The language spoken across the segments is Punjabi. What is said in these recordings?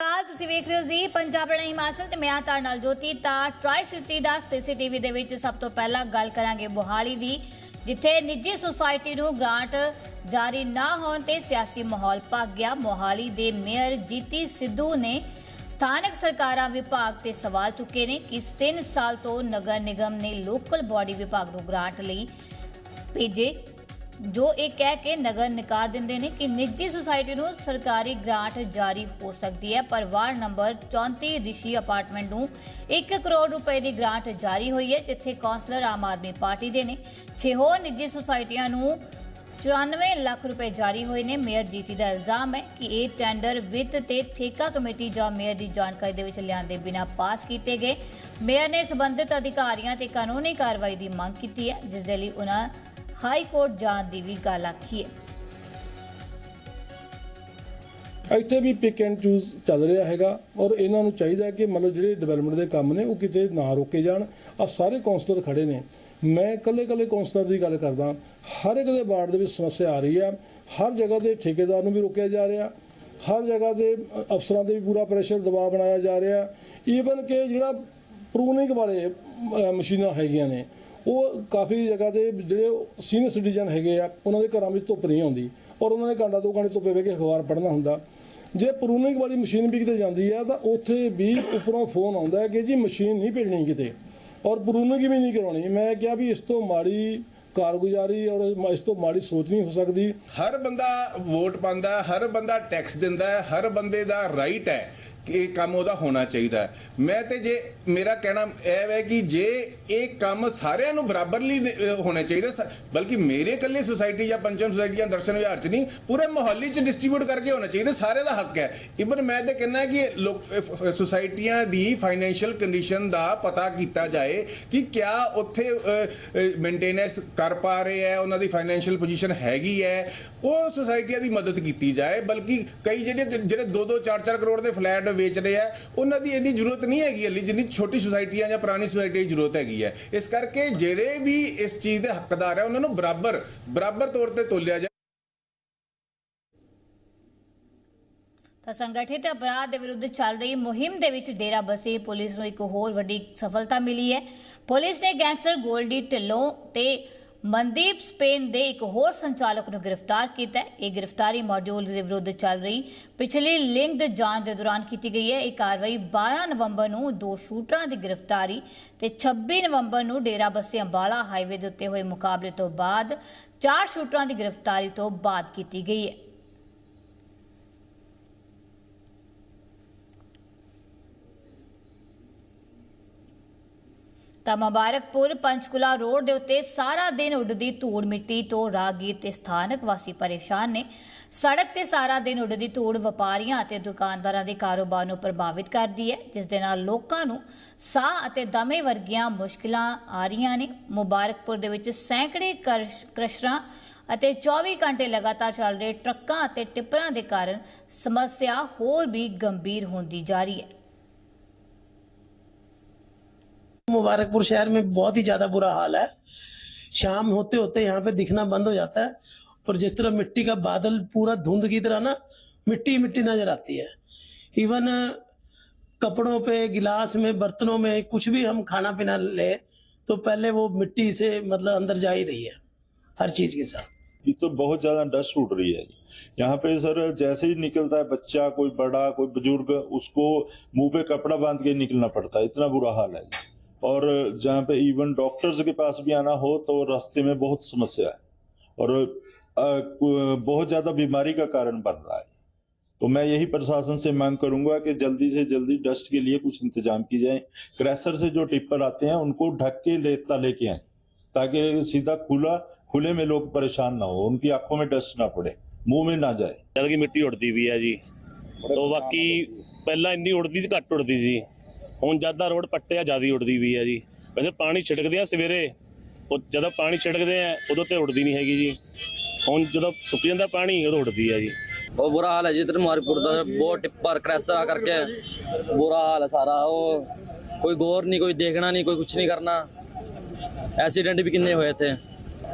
ਕਾਲ, ਤੁਸੀਂ ਵੇਖ ਰਹੇ ਹੋ ਜੀ ਪੰਜਾਬ ਰਣਾ ਹਿਮਾਚਲ ਤੇ ਮੈਂ ਤੁਹਾਡੇ ਨਾਲ ਜੋਤੀ। ਤਾਂ ਟਰਾਈ ਸਿਟੀ ਦਾ ਸੀਸੀਟੀਵੀ ਦੇ ਵਿੱਚ ਸਭ ਤੋਂ ਪਹਿਲਾਂ ਗੱਲ ਕਰਾਂਗੇ ਮੋਹਾਲੀ ਦੀ, ਜਿੱਥੇ ਨਿੱਜੀ ਸੁਸਾਇਟੀ ਨੂੰ ਗ੍ਰਾਂਟ ਜਾਰੀ ਨਾ ਹੋਣ ਤੇ ਸਿਆਸੀ ਮਾਹੌਲ ਭੱਗ ਗਿਆ। ਮੋਹਾਲੀ ਦੇ ਮੇਅਰ ਜੀਤੀ ਸਿੱਧੂ ਨੇ ਸਥਾਨਕ ਸਰਕਾਰਾਂ ਵਿਭਾਗ ਤੇ ਸਵਾਲ ਚੁੱਕੇ ਨੇ ਕਿ 3 ਸਾਲ ਤੋਂ ਨਗਰ ਨਿਗਮ ਨੇ ਲੋਕਲ ਬਾਡੀ ਵਿਭਾਗ ਨੂੰ ਗ੍ਰਾਂਟ ਲਈ ਭੇਜੇ। ਜੋ ਇਹ ਕਹਿ ਕੇ ਨਗਰ ਨਿਕਾਰ ਦਿੰਦੇ ਨੇ ਕਿ ਨਿੱਜੀ ਸੁਸਾਇਟੀ ਨੂੰ ਸਰਕਾਰੀ ਗ੍ਰਾਂਟ ਜਾਰੀ ਹੋ ਸਕਦੀ ਹੈ। ਪਰ ਵਾਰਡ ਨੰਬਰ 34 ਰਿਸ਼ੀ ਅਪਾਰਟਮੈਂਟ ਨੂੰ 1 ਕਰੋੜ ਰੁਪਏ ਦੀ ਗ੍ਰਾਂਟ ਜਾਰੀ ਹੋਈ ਹੈ, ਜਿੱਥੇ ਕੌਂਸਲਰ ਆਮ ਆਦਮੀ ਪਾਰਟੀ ਦੇ ਨੇ। ਛੇ ਹੋਰ ਨਿੱਜੀ ਸੁਸਾਇਟੀਆਂ ਨੂੰ 94 ਲੱਖ ਰੁਪਏ ਜਾਰੀ ਹੋਏ ਨੇ। ਮੇਅਰ ਜੀਤੀ ਦਾ ਇਲਜ਼ਾਮ ਹੈ ਕਿ ਇਹ ਟੈਂਡਰ ਵਿੱਤ ਤੇ ਠੇਕਾ ਕਮੇਟੀ ਜਾਂ ਮੇਅਰ ਦੀ ਜਾਣਕਾਰੀ ਦੇ ਵਿੱਚ ਲਿਆਂਦੇ ਬਿਨਾਂ ਪਾਸ ਕੀਤੇ ਗਏ। ਮੇਅਰ ਨੇ ਸਬੰਧਤ ਅਧਿਕਾਰੀਆਂ ਤੇ ਕਾਨੂੰਨੀ ਕਾਰਵਾਈ ਦੀ ਮੰਗ ਕੀਤੀ ਹੈ, ਜਿਸ ਦੇ ਲਈ ਉਹਨਾਂ ਹਾਈ ਕੋਰਟ ਜਾਣ ਦੀ ਵੀ ਗੱਲ ਆਖੀ ਹੈ। ਇੱਥੇ ਵੀ ਪਿਕ ਐਂਡ ਚੂਜ਼ ਚੱਲ ਰਿਹਾ ਹੈਗਾ ਔਰ ਇਹਨਾਂ ਨੂੰ ਚਾਹੀਦਾ ਕਿ ਮਤਲਬ ਜਿਹੜੇ ਡਿਵੈਲਪਮੈਂਟ ਦੇ ਕੰਮ ਨੇ ਉਹ ਕਿਤੇ ਨਾ ਰੋਕੇ ਜਾਣ। ਆ ਸਾਰੇ ਕਾਉਂਸਲਰ ਖੜੇ ਨੇ। ਮੈਂ ਇਕੱਲੇ ਇਕੱਲੇ ਕਾਉਂਸਲਰ ਦੀ ਗੱਲ ਕਰਦਾ। ਹਰ ਇੱਕ ਦੇ ਵਾਰਡ ਦੇ ਵਿੱਚ ਸਮੱਸਿਆ ਆ ਰਹੀ ਹੈ। ਹਰ ਜਗ੍ਹਾ ਦੇ ਠੇਕੇਦਾਰ ਨੂੰ ਵੀ ਰੋਕਿਆ ਜਾ ਰਿਹਾ। ਹਰ ਜਗ੍ਹਾ ਦੇ ਅਫਸਰਾਂ ਤੇ ਵੀ ਪੂਰਾ ਪ੍ਰੈਸ਼ਰ ਦਬਾਅ ਬਣਾਇਆ ਜਾ ਰਿਹਾ। ਈਵਨ ਕਿ ਜਿਹੜਾ ਪ੍ਰੂਨਿੰਗ ਵਾਲੇ ਮਸ਼ੀਨਾਂ ਹੈਗੀਆਂ ਨੇ ਉਹ ਕਾਫੀ ਜਗ੍ਹਾ ਤੇ ਜਿਹੜੇ ਸੀਨੀਅਰ ਸਿਟੀਜ਼ਨ ਹੈਗੇ ਆ, ਉਹਨਾਂ ਦੇ ਘਰਾਂ ਵਿੱਚ ਧੁੱਪ ਨਹੀਂ ਆਉਂਦੀ ਔਰ ਉਹਨਾਂ ਨੇ ਘੰਟਾ ਦੋ ਘੰਟੇ ਧੁੱਪੇ ਬਹਿ ਕੇ ਅਖਬਾਰ ਪੜ੍ਹਨਾ ਹੁੰਦਾ। ਜੇ ਪ੍ਰੂਨਿੰਗ ਵਾਲੀ ਮਸ਼ੀਨ ਵੀ ਕਿਤੇ ਜਾਂਦੀ ਆ, ਤਾਂ ਉੱਥੇ ਵੀ ਉੱਪਰੋਂ ਫੋਨ ਆਉਂਦਾ ਹੈ ਕਿ ਜੀ ਮਸ਼ੀਨ ਨਹੀਂ ਭੇਜਣੀ ਕਿਤੇ ਔਰ ਪ੍ਰੂਨਿੰਗ ਵੀ ਨਹੀਂ ਕਰਾਉਣੀ। ਮੈਂ ਕਿਹਾ ਵੀ ਇਸ ਤੋਂ ਮਾੜੀ ਕਾਰਗੁਜ਼ਾਰੀ ਔਰ ਇਸ ਤੋਂ ਮਾੜੀ ਸੋਚ ਨਹੀਂ ਹੋ ਸਕਦੀ। ਹਰ ਬੰਦਾ ਵੋਟ ਪਾਉਂਦਾ, ਹਰ ਬੰਦਾ ਟੈਕਸ ਦਿੰਦਾ, ਹਰ ਬੰਦੇ ਦਾ ਰਾਈਟ ਹੈ। ਕਿ ਇਹ ਕੰਮ ਉਹਦਾ ਹੋਣਾ ਚਾਹੀਦਾ ਹੈ। ਮੈਂ ਤੇ ਜੇ, ਮੇਰਾ ਕਹਿਣਾ ਇਹ ਹੈ ਕਿ ਜੇ ਇਹ ਕੰਮ ਸਾਰਿਆਂ ਨੂੰ ਬਰਾਬਰਲੀ ਹੋਣਾ ਚਾਹੀਦਾ, ਸ- ਬਲਕਿ ਮੇਰੇ ਇਕੱਲੇ ਸੁਸਾਇਟੀ ਜਾਂ ਪੰਚਮ ਸੁਸਾਇਟੀ ਜਾਂ ਦਰਸ਼ਨ ਵਿਹਾਰ ਚ ਨਹੀਂ, ਪੂਰੇ ਮੁਹੱਲੇ ਚ ਡਿਸਟ੍ਰੀਬਿਊਟ ਕਰਕੇ ਹੋਣਾ ਚਾਹੀਦਾ, ਸਾਰਿਆਂ ਦਾ ਹੱਕ ਹੈ। ਇਵਨ ਮੈਂ ਤੇ ਕਹਿੰਦਾ ਕਿ ਲੋਕ ਫ- ਸੁਸਾਇਟੀਆਂ ਦੀ ਫਾਈਨੈਂਸ਼ੀਅਲ ਕੰਡੀਸ਼ਨ ਦਾ ਪਤਾ ਕੀਤਾ ਜਾਏ ਕਿ ਕਿਆ ਉੱਥੇ ਮੇਨਟੇਨੈਂਸ ਕਰ ਪਾ ਰਹੇ ਹੈ, ਉਹਨਾਂ ਦੀ ਫਾਈਨੈਂਸ਼ੀਅਲ ਪੋਜੀਸ਼ਨ ਹੈਗੀ ਹੈ। ਉਹ ਸੁਸਾਇਟੀਆਂ ਦੀ ਮਦਦ ਕੀਤੀ ਜਾਏ, ਬਲਕਿ ਕਈ ਜਿਹੜੇ ਜਿਹੜੇ 2-2 4-4 ਕਰੋੜ ਦੇ ਫਲੈਟ ਵੇਚ ਰਹੇ ਆ, ਉਹਨਾਂ ਦੀ ਇੰਨੀ ਜ਼ਰੂਰਤ ਨਹੀਂ ਹੈਗੀ ਹਲੀ ਜਿੰਨੀ ਛੋਟੀ ਸੁਸਾਇਟੀਆਂ ਜਾਂ ਪੁਰਾਣੀ ਸੁਸਾਇਟੀਆਂ ਦੀ ਜ਼ਰੂਰਤ ਹੈਗੀ ਹੈ। ਇਸ ਕਰਕੇ ਜਿਹੜੇ ਵੀ ਇਸ ਚੀਜ਼ ਦੇ ਹੱਕਦਾਰ ਹੈ ਉਹਨਾਂ ਨੂੰ ਬਰਾਬਰ ਬਰਾਬਰ ਤੌਰ ਤੇ ਤੋਲਿਆ ਜਾਏ ਤਾਂ ਸੰਗਠਿਤ ਅਪਰਾਧ ਦੇ ਵਿਰੁੱਧ ਚੱਲ ਰਹੀ ਮੁਹਿੰਮ ਦੇ ਵਿੱਚ ਡੇਰਾ ਬਸੀ ਪੁਲਿਸ ਨੂੰ ਇੱਕ ਹੋਰ ਵੱਡੀ ਸਫਲਤਾ ਮਿਲੀ ਹੈ। ਪੁਲਿਸ ਨੇ ਗੈਂਗਸਟਰ ਗੋਲਡੀ ਢਿੱਲੋਂ ਤੇ ਮਨਦੀਪ ਸਪੇਨ ਦੇ ਇੱਕ ਹੋਰ ਸੰਚਾਲਕ ਨੂੰ ਗ੍ਰਿਫਤਾਰ ਕੀਤਾ ਹੈ। ਇਹ ਗ੍ਰਿਫਤਾਰੀ ਮਾਡਿਊਲ ਦੇ ਵਿਰੁੱਧ ਚੱਲ ਰਹੀ ਪਿਛਲੀ ਲਿੰਕਡ ਜਾਂਚ ਦੇ ਦੌਰਾਨ ਕੀਤੀ ਗਈ ਹੈ। ਇਹ ਕਾਰਵਾਈ 12 ਨਵੰਬਰ ਨੂੰ ਦੋ ਸ਼ੂਟਰਾਂ ਦੀ ਗ੍ਰਿਫਤਾਰੀ ਤੇ 26 ਨਵੰਬਰ ਨੂੰ ਡੇਰਾ ਬੱਸੀ ਅੰਬਾਲਾ ਹਾਈਵੇ ਦੇ ਉੱਤੇ ਹੋਏ ਮੁਕਾਬਲੇ ਤੋਂ ਬਾਅਦ ਚਾਰ ਸ਼ੂਟਰਾਂ ਦੀ ਗ੍ਰਿਫਤਾਰੀ ਤੋਂ ਬਾਅਦ ਕੀਤੀ ਗਈ ਹੈ। ਤਾਂ ਮੁਬਾਰਕਪੁਰ ਪੰਚਕੁਲਾ ਰੋਡ ਦੇ ਉੱਤੇ ਸਾਰਾ ਦਿਨ ਉੱਡਦੀ ਧੂੜ ਮਿੱਟੀ ਤੋਂ ਰਾਹਗੀਰ ਤੇ ਸਥਾਨਕ ਵਾਸੀ ਪਰੇਸ਼ਾਨ ਨੇ। ਸੜਕ ਤੇ ਸਾਰਾ ਦਿਨ ਉੱਡਦੀ ਧੂੜ ਵਪਾਰੀਆਂ ਅਤੇ ਦੁਕਾਨਦਾਰਾਂ ਦੇ ਕਾਰੋਬਾਰ ਨੂੰ ਪ੍ਰਭਾਵਿਤ ਕਰਦੀ ਹੈ, ਜਿਸ ਦੇ ਨਾਲ ਲੋਕਾਂ ਨੂੰ ਸਾਹ ਅਤੇ ਦਮੇ ਵਰਗੀਆਂ ਮੁਸ਼ਕਲਾਂ ਆ ਰਹੀਆਂ ਨੇ। ਮੁਬਾਰਕਪੁਰ ਦੇ ਵਿੱਚ ਸੈਂਕੜੇ ਕਰਸ਼- ਕ੍ਰਸ਼ਰਾਂ ਅਤੇ 24 ਘੰਟੇ ਲਗਾਤਾਰ ਚੱਲ ਰਹੇ ਟਰੱਕਾਂ ਅਤੇ ਟਿੱਪਰਾਂ ਦੇ ਕਾਰਨ ਸਮੱਸਿਆ ਹੋਰ ਵੀ ਗੰਭੀਰ ਹੁੰਦੀ ਜਾ ਰਹੀ ਹੈ। मुबारकपुर शहर में बहुत ही ज़्यादा बुरा हाल है। शाम होते होते यहाँ पे दिखना बंद हो जाता है और जिस तरह मिट्टी का बादल पूरा धुंध की तरह ना, मिट्टी मिट्टी नज़र आती है। इवन कपड़ों पे, गिलास में, बर्तनों में कुछ भी हम खाना पीना ले तो पहले वो मिट्टी से मतलब अंदर जा ही रही है, हर चीज़ के साथ। ये तो बहुत ज़्यादा डस्ट उड़ रही है। यहाँ पे सर, जैसे ही निकलता है बच्चा, कोई बड़ा, कोई बुज़ुर्ग, उसको मुँह पे कपड़ा बाँध के निकलना पड़ता है। इतना बुरा हाल है। और जहाँ पे इवन डॉक्टर्स के पास भी आना हो तो रास्ते में बहुत समस्या है। और बहुत ज़्यादा बीमारी का कारण बन रहा है। तो मैं यही प्रशासन से मांग करूँगा कि जल्दी से जल्दी डस्ट के लिए कुछ इंतज़ाम की जाए। क्रैसर से जो टिप्पर आते हैं उनको ढक के लेता लेके आए ताकि सीधा खुला खुले में लोग परेशान ना हो उनकी आँखों में डस्ट ना पड़े मुँह में ना जाए। जल की मिट्टी उड़ती भी है जी। तो बाकी पहला इन उड़ती घट उड़ती सी। ਹੁਣ ਜਦ ਦਾ ਰੋਡ ਪੱਟਿਆ ਜ਼ਿਆਦਾ ਉੜਦੀ ਵੀ ਹੈ ਜੀ। ਵੈਸੇ ਪਾਣੀ ਛਿੜਕਦੇ ਆ ਸਵੇਰੇ। ਉਹ ਜਦੋਂ ਪਾਣੀ ਛਿੜਕਦੇ ਆ ਉਦੋਂ ਤੇ ਉੜਦੀ ਨਹੀਂ ਹੈਗੀ ਜੀ। ਹੁਣ ਜਦੋਂ ਸੁੱਕ ਜਾਂਦਾ ਪਾਣੀ ਉਦੋਂ ਉੜਦੀ ਹੈ ਜੀ। ਬਹੁਤ ਬੁਰਾ ਹਾਲ ਹੈ ਜੀ ਤੇ ਮਾਰਪੁਰ ਦਾ। ਬਹੁਤ ਟਿੱਪਰ ਕ੍ਰੈਸਰ ਕਰਕੇ। ਬੁਰਾ ਹਾਲ ਹੈ ਸਾਰਾ। ਉਹ ਕੋਈ ਗੌਰ ਨਹੀਂ ਕੋਈ ਦੇਖਣਾ ਨਹੀਂ ਕੋਈ ਕੁਝ ਨਹੀਂ ਕਰਨਾ। ਐਕਸੀਡੈਂਟ ਵੀ ਕਿੰਨੇ ਹੋਏ ਇੱਥੇ?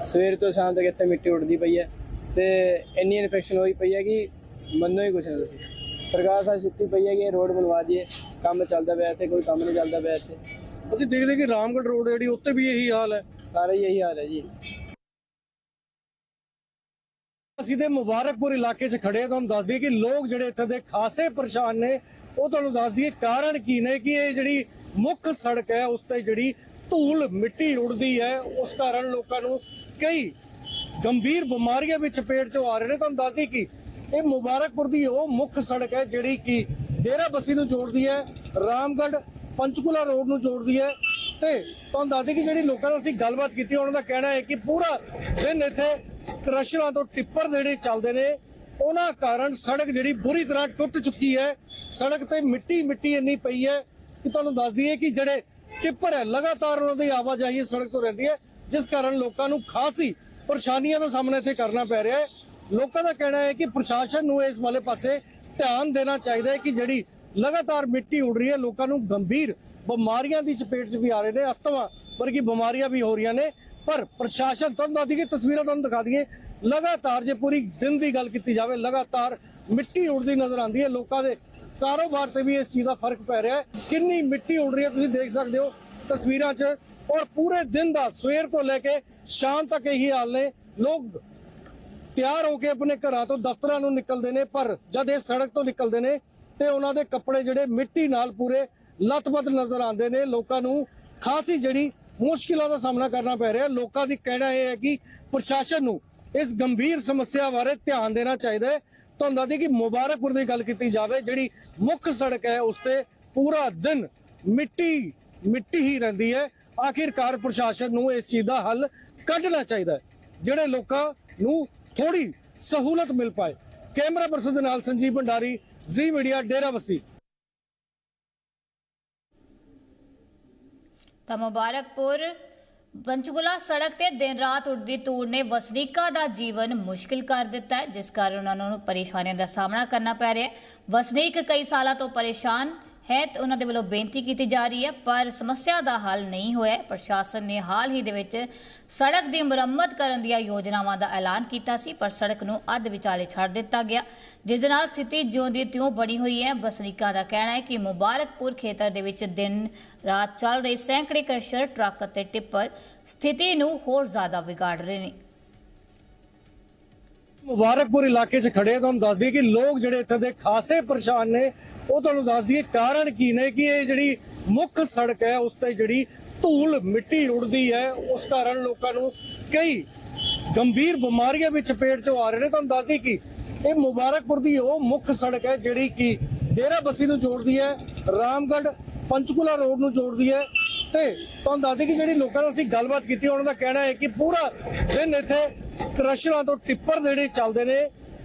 ਸਵੇਰ ਤੋਂ ਸ਼ਾਮ ਤੱਕ ਇੱਥੇ ਮਿੱਟੀ ਉੱਡਦੀ ਪਈ ਹੈ। ਤੇ ਇੰਨੀ ਇਨਫੈਕਸ਼ਨ ਹੋਈ ਪਈ ਹੈ ਕਿ ਮੰਨੋ ਹੀ ਕੁਛ ਨਾ ਤੁਸੀਂ। ਸਰਕਾਰ ਸਾਡੀ ਛੁੱਟੀ ਪਈ ਹੈ ਕਿ ਇਹ ਰੋਡ ਬਣਵਾ ਦਈਏ ਕੰਮ ਚੱਲਦਾ ਪਿਆ ਇੱਥੇ ਕੋਈ ਕੰਮ ਨਹੀਂ ਚੱਲਦਾ ਪਿਆ ਇੱਥੇ। ਅਸੀਂ ਦੇਖਦੇ ਕਿ ਰਾਮਗੜ੍ਹ ਰੋਡ ਜਿਹੜੀ ਉੱਤੇ ਵੀ ਇਹੀ ਹਾਲ ਹੈ। ਸਾਰੇ ਹੀ ਇਹੀ ਹਾਲ ਹੈ ਜੀ। ਅਸੀਂ ਤੇ ਮੁਬਾਰਕਪੁਰ ਇਲਾਕੇ 'ਚ ਖੜੇ ਤੁਹਾਨੂੰ ਦੱਸ ਦਈਏ ਕਿ ਲੋਕ ਜਿਹੜੇ ਇੱਥੇ ਦੇ ਖਾਸੇ ਪਰੇਸ਼ਾਨ ਨੇ ਉਹ ਤੁਹਾਨੂੰ ਦੱਸ ਦਈਏ ਕਾਰਨ ਕੀ ਨੇ ਕਿ ਇਹ ਜਿਹੜੀ ਮੁੱਖ ਸੜਕ ਹੈ ਉਸ ਤੇ ਜਿਹੜੀ ਧੂਲ ਮਿੱਟੀ ਉੱਡਦੀ ਹੈ ਉਸ ਕਾਰਨ ਲੋਕਾਂ ਨੂੰ ਕਈ ਗੰਭੀਰ ਬਿਮਾਰੀਆਂ ਵਿੱਚ ਚਪੇਟ 'ਚ ਆ ਰਹੇ ਨੇ। ਤੁਹਾਨੂੰ ਦੱਸ ਦਈਏ ਕਿ ਇਹ ਮੁਬਾਰਕਪੁਰ ਦੀ ਉਹ ਮੁੱਖ ਸੜਕ ਹੈ ਜਿਹੜੀ ਕਿ ਡੇਰਾ ਬੱਸੀ ਨੂੰ ਜੋੜਦੀ ਹੈ, ਰਾਮਗੜ੍ਹ ਪੰਚਕੂਲਾ ਰੋਡ ਨੂੰ ਜੋੜਦੀ ਹੈ ਤੇ ਤੁਹਾਨੂੰ ਦੱਸ ਦਈਏ ਕਿ ਜਿਹੜੀ ਲੋਕਾਂ ਨਾਲ ਅਸੀਂ ਗੱਲਬਾਤ ਕੀਤੀ, ਉਹਨਾਂ ਦਾ ਕਹਿਣਾ ਹੈ ਕਿ ਪੂਰਾ ਦਿਨ ਇੱਥੇ ਕ੍ਰਸ਼ਰਾਂ ਤੋਂ ਟਿੱਪਰ ਜਿਹੜੇ ਚੱਲਦੇ ਨੇ। ਉਹਨਾਂ ਕਾਰਨ ਸੜਕ ਜਿਹੜੀ ਬੁਰੀ ਤਰ੍ਹਾਂ ਟੁੱਟ ਚੁੱਕੀ ਹੈ, ਸੜਕ ਤੇ ਮਿੱਟੀ ਮਿੱਟੀ ਇੰਨੀ ਪਈ ਹੈ ਕਿ ਤੁਹਾਨੂੰ ਦੱਸ ਦਈਏ ਕਿ ਜਿਹੜੇ ਟਿੱਪਰ ਹੈ, ਲਗਾਤਾਰ ਉਹਨਾਂ ਦੀ ਆਵਾਜਾਈ ਸੜਕ ਤੋਂ ਰਹਿੰਦੀ ਹੈ, ਜਿਸ ਕਾਰਨ ਲੋਕਾਂ ਨੂੰ ਖਾਸੀ ਪਰੇਸ਼ਾਨੀਆਂ ਦਾ ਸਾਹਮਣਾ ਇੱਥੇ ਕਰਨਾ ਪੈ ਰਿਹਾ ਹੈ। ਲੋਕਾਂ ਦਾ ਕਹਿਣਾ ਹੈ ਕਿ ਪ੍ਰਸ਼ਾਸਨ ਨੂੰ ਇਸ ਵਾਲੇ ਪਾਸੇ ਧਿਆਨ ਦੇਣਾ ਚਾਹੀਦਾ ਹੈ ਕਿ ਜਿਹੜੀ ਲਗਾਤਾਰ ਮਿੱਟੀ ਉੱਡ ਰਹੀ ਹੈ, ਲੋਕਾਂ ਨੂੰ ਗੰਭੀਰ ਬਿਮਾਰੀਆਂ ਦੀ ਚਪੇਟ 'ਚ ਵੀ ਆ ਰਹੇ ਨੇ, ਅਸਥਮਾ ਵਰਗੀ ਬਿਮਾਰੀਆਂ ਵੀ ਹੋ ਰਹੀਆਂ ਨੇ। ਪਰ ਪ੍ਰਸ਼ਾਸਨ ਤੁਹਾਨੂੰ ਦੱਸ ਦਈਏ, ਤਸਵੀਰਾਂ ਤੁਹਾਨੂੰ ਦਿਖਾ ਦਈਏ, ਲਗਾਤਾਰ ਜੇ ਪੂਰੀ ਦਿਨ ਦੀ ਗੱਲ ਕੀਤੀ ਜਾਵੇ, ਲਗਾਤਾਰ ਮਿੱਟੀ ਉੱਡਦੀ ਨਜ਼ਰ ਆਉਂਦੀ ਹੈ। ਲੋਕਾਂ ਦੇ ਕਾਰੋਬਾਰ ਤੇ ਵੀ ਇਸ ਚੀਜ਼ ਦਾ ਫ਼ਰਕ ਪੈ ਰਿਹਾ ਹੈ। ਕਿੰਨੀ ਮਿੱਟੀ ਉੱਡ ਰਹੀ ਹੈ ਤੁਸੀਂ ਦੇਖ ਸਕਦੇ ਹੋ ਤਸਵੀਰਾਂ 'ਚ। ਔਰ ਪੂਰੇ ਦਿਨ ਦਾ ਸਵੇਰ ਤੋਂ ਲੈ ਕੇ ਸ਼ਾਮ ਤੱਕ ਇਹੀ ਹਾਲ ਨੇ। ਲੋਕ ਤਿਆਰ ਹੋ ਕੇ ਆਪਣੇ ਘਰਾਂ ਤੋਂ ਦਫ਼ਤਰਾਂ ਨੂੰ ਨਿਕਲਦੇ ਨੇ, ਪਰ ਜਦ ਇਹ ਸੜਕ ਤੋਂ ਨਿਕਲਦੇ ਨੇ, ਤੇ ਉਹਨਾਂ ਦੇ ਕੱਪੜੇ ਜਿਹੜੇ ਮਿੱਟੀ ਨਾਲ ਪੂਰੇ ਲੱਤਬੱਤ ਨਜ਼ਰ ਆਉਂਦੇ ਨੇ, ਲੋਕਾਂ ਨੂੰ ਖਾਸੀ ਜਿਹੜੀ ਮੁਸ਼ਕਿਲਾਂ ਦਾ ਸਾਹਮਣਾ ਕਰਨਾ ਪੈ ਰਿਹਾ, ਲੋਕਾਂ ਦੀ ਕਹਿਣਾ ਇਹ ਹੈ ਕਿ ਪ੍ਰਸ਼ਾਸਨ ਨੂੰ ਇਸ ਗੰਭੀਰ ਸਮੱਸਿਆ ਬਾਰੇ ਧਿਆਨ ਦੇਣਾ ਚਾਹੀਦਾ ਹੈ। ਤੁਹਾਨੂੰ ਦੱਸ ਕਿ ਮੁਬਾਰਕਪੁਰ ਦੀ ਗੱਲ ਕੀਤੀ ਜਾਵੇ, ਜਿਹੜੀ ਮੁੱਖ ਸੜਕ ਹੈ, ਉਸ ਤੇ ਪੂਰਾ ਦਿਨ ਮਿੱਟੀ ਮਿੱਟੀ ਹੀ ਰਹਿੰਦੀ ਹੈ। ਆਖਿਰਕਾਰ ਪ੍ਰਸ਼ਾਸਨ ਨੂੰ ਇਸ ਚੀਜ਼ ਦਾ ਹੱਲ ਕੱਢਣਾ ਚਾਹੀਦਾ ਹੈ, ਜਿਹੜੇ ਲੋਕਾਂ ਨੂੰ ਥੋੜੀ ਸਹੂਲਤ ਮਿਲ ਪਾਏ। ਕੈਮਰਾ ਪਰਸਨ ਦੇ ਨਾਲ ਸੰਜੀਵ ਭੰਡਾਰੀ, ਜ਼ੀ ਮੀਡੀਆ ਡੇਰਾਬੱਸੀ ਤਾਂ ਮੁਬਾਰਕਪੁਰ, ਪੰਚਕੂਲਾ ਸੜਕ ਤੇ ਦਿਨ ਰਾਤ ਉੱਡਦੀ ਧੂੜ ਨੇ ਵਸਨੀਕਾਂ ਦਾ ਜੀਵਨ ਮੁਸ਼ਕਿਲ ਕਰ ਦਿੱਤਾ ਹੈ, ਜਿਸ ਕਾਰਨ ਉਹਨਾਂ ਨੂੰ ਪਰੇਸ਼ਾਨੀਆਂ ਦਾ ਸਾਹਮਣਾ ਕਰਨਾ ਪੈ ਰਿਹਾ ਹੈ। ਵਸਨੀਕ ਕਈ ਸਾਲਾਂ ਤੋਂ ਪਰੇਸ਼ਾਨ ਹੈ ਤੇ ਉਹਨਾਂ ਦੇ ਵੱਲੋਂ ਬੇਨਤੀ ਕੀਤੀ ਜਾ ਰਹੀ ਹੈ, ਪਰ ਸਮੱਸਿਆ ਦਾ ਹੱਲ ਨਹੀਂ ਹੋਇਆ। ਪ੍ਰਸ਼ਾਸਨ ਨੇ ਹਾਲ ਹੀ ਦੇ ਵਿੱਚ ਸੜਕ ਦੀ ਮੁਰੰਮਤ ਕਰਨ ਦੀਆਂ ਯੋਜਨਾਵਾਂ ਦਾ ਐਲਾਨ ਕੀਤਾ ਸੀ, ਪਰ ਸੜਕ ਨੂੰ ਅੱਧ ਵਿਚਾਲੇ ਛੱਡ ਦਿੱਤਾ ਗਿਆ। ਜਿਸ ਦੇ ਨਾਲ ਸਥਿਤੀ ਜਿਉਂ ਦੀ ਤਿਉਂ ਬਣੀ ਹੋਈ ਹੈ। ਵਸਨੀਕਾਂ ਦਾ ਕਹਿਣਾ ਹੈ ਕਿ ਮੁਬਾਰਕਪੁਰ ਖੇਤਰ ਦੇ ਵਿੱਚ ਦਿਨ ਰਾਤ ਚੱਲ ਰਹੇ ਸੈਂਕੜੇ ਕ੍ਰਸ਼ਰ, ਟਰੱਕ ਅਤੇ ਟਿੱਪਰ ਸਥਿਤੀ ਨੂੰ ਹੋਰ ਜ਼ਿਆਦਾ ਵਿਗਾੜ ਰਹੇ ਨੇ। ਮੁਬਾਰਕਪੁਰ ਇਲਾਕੇ 'ਚ ਖੜੇ ਤੁਹਾਨੂੰ ਦੱਸ ਦਈਏ ਕਿ ਲੋਕ ਜਿਹੜੇ ਇੱਥੇ ਦੇ ਖਾਸੇ ਪਰੇਸ਼ਾਨ ਨੇ ਉਹ ਤੁਹਾਨੂੰ ਦੱਸ ਦਈਏ, ਕਾਰਨ ਕੀ ਨੇ ਕਿ ਇਹ ਜਿਹੜੀ ਮੁੱਖ ਸੜਕ ਹੈ, ਉਸ ਤੇ ਜਿਹੜੀ ਧੂਲ ਮਿੱਟੀ ਉੱਡਦੀ ਹੈ, ਉਸ ਕਾਰਨ ਲੋਕਾਂ ਨੂੰ ਕਈ ਗੰਭੀਰ ਬਿਮਾਰੀਆਂ ਵਿੱਚ ਚਪੇਟ 'ਚ ਆ ਰਹੇ ਨੇ। ਤੁਹਾਨੂੰ ਦੱਸ ਦਈਏ ਕਿ ਇਹ ਮੁਬਾਰਕਪੁਰ ਦੀ ਉਹ ਮੁੱਖ ਸੜਕ ਹੈ, ਜਿਹੜੀ ਕਿ ਡੇਰਾ ਬੱਸੀ ਨੂੰ ਜੋੜਦੀ ਹੈ, ਰਾਮਗੜ੍ਹ ਪੰਚਕੂਲਾ ਰੋਡ ਨੂੰ ਜੋੜਦੀ ਹੈ ਤੇ ਤੁਹਾਨੂੰ ਦੱਸ ਦਈਏ ਕਿ ਜਿਹੜੀ ਲੋਕਾਂ ਨਾਲ ਅਸੀਂ ਗੱਲਬਾਤ ਕੀਤੀ, ਉਹਨਾਂ ਦਾ ਕਹਿਣਾ ਹੈ ਕਿ ਪੂਰਾ ਦਿਨ ਇੱਥੇ ਕ੍ਰਸ਼ਰਾਂ ਤੋਂ ਟਿੱਪਰ ਜਿਹੜੇ ਚੱਲਦੇ ਨੇ।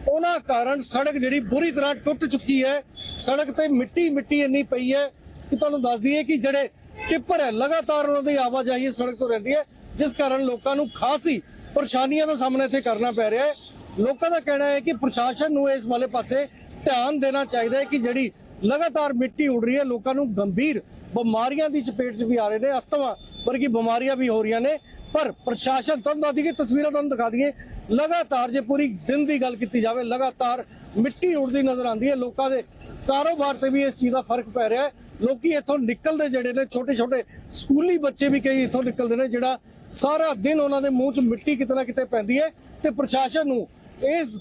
ਉਹਨਾਂ ਕਾਰਨ ਸੜਕ ਜਿਹੜੀ ਬੁਰੀ ਤਰ੍ਹਾਂ ਟੁੱਟ ਚੁੱਕੀ ਹੈ। ਸੜਕ ਤੇ ਮਿੱਟੀ ਮਿੱਟੀ ਇੰਨੀ ਪਈ ਹੈ ਕਿ ਤੁਹਾਨੂੰ ਦੱਸ ਦਈਏ ਕਿ ਜਿਹੜੇ ਟਿੱਪਰ ਹੈ, ਲਗਾਤਾਰ ਉਹਨਾਂ ਦੀ ਆਵਾਜਾਈ ਸੜਕ ਤੋਂ ਰਹਿੰਦੀ ਹੈ, ਜਿਸ ਕਾਰਨ ਲੋਕਾਂ ਨੂੰ ਖਾਸੀ ਪਰੇਸ਼ਾਨੀਆਂ ਦਾ ਸਾਹਮਣਾ ਇੱਥੇ ਕਰਨਾ ਪੈ ਰਿਹਾ ਹੈ। ਲੋਕਾਂ ਦਾ ਕਹਿਣਾ ਹੈ ਕਿ ਪ੍ਰਸ਼ਾਸਨ ਨੂੰ ਇਸ ਵਾਲੇ ਪਾਸੇ ਧਿਆਨ ਦੇਣਾ ਚਾਹੀਦਾ ਹੈ ਕਿ ਜਿਹੜੀ ਲਗਾਤਾਰ ਮਿੱਟੀ ਉੱਡ ਰਹੀ ਹੈ, ਲੋਕਾਂ ਨੂੰ ਗੰਭੀਰ ਬਿਮਾਰੀਆਂ ਦੀ ਚਪੇਟ 'ਚ ਵੀ ਆ ਰਹੇ ਨੇ, ਅਸਥਮਾ ਵਰਗੀ ਬਿਮਾਰੀਆਂ ਵੀ ਹੋ ਰਹੀਆਂ ਨੇ। ਪਰ ਪ੍ਰਸ਼ਾਸਨ ਤੁਹਾਨੂੰ ਦੱਸ ਦਈਏ ਤਸਵੀਰਾਂ ਤੁਹਾਨੂੰ ਦਿਖਾ ਦਈਏ। ਲਗਾਤਾਰ ਜੇ ਪੂਰੀ ਦਿਨ ਦੀ ਗੱਲ ਕੀਤੀ ਜਾਵੇ, ਲਗਾਤਾਰ ਮਿੱਟੀ ਉੱਡਦੀ ਨਜ਼ਰ ਆਉਂਦੀ ਹੈ। ਲੋਕਾਂ ਦੇ ਕਾਰੋਬਾਰ ਤੇ ਵੀ ਇਸ ਚੀਜ਼ ਦਾ ਫ਼ਰਕ ਪੈ ਰਿਹਾ ਹੈ। ਲੋਕੀ ਇੱਥੋਂ ਨਿਕਲਦੇ ਜਿਹੜੇ ਨੇ ਛੋਟੇ ਛੋਟੇ ਸਕੂਲੀ ਬੱਚੇ ਵੀ ਕਈ ਇੱਥੋਂ ਨਿਕਲਦੇ ਨੇ, ਜਿਹੜਾ ਸਾਰਾ ਦਿਨ ਉਹਨਾਂ ਦੇ ਮੂੰਹ 'ਚ ਮਿੱਟੀ ਕਿਤੇ ਨਾ ਕਿਤੇ ਪੈਂਦੀ ਹੈ ਤੇ ਪ੍ਰਸ਼ਾਸਨ ਨੂੰ ਇਸ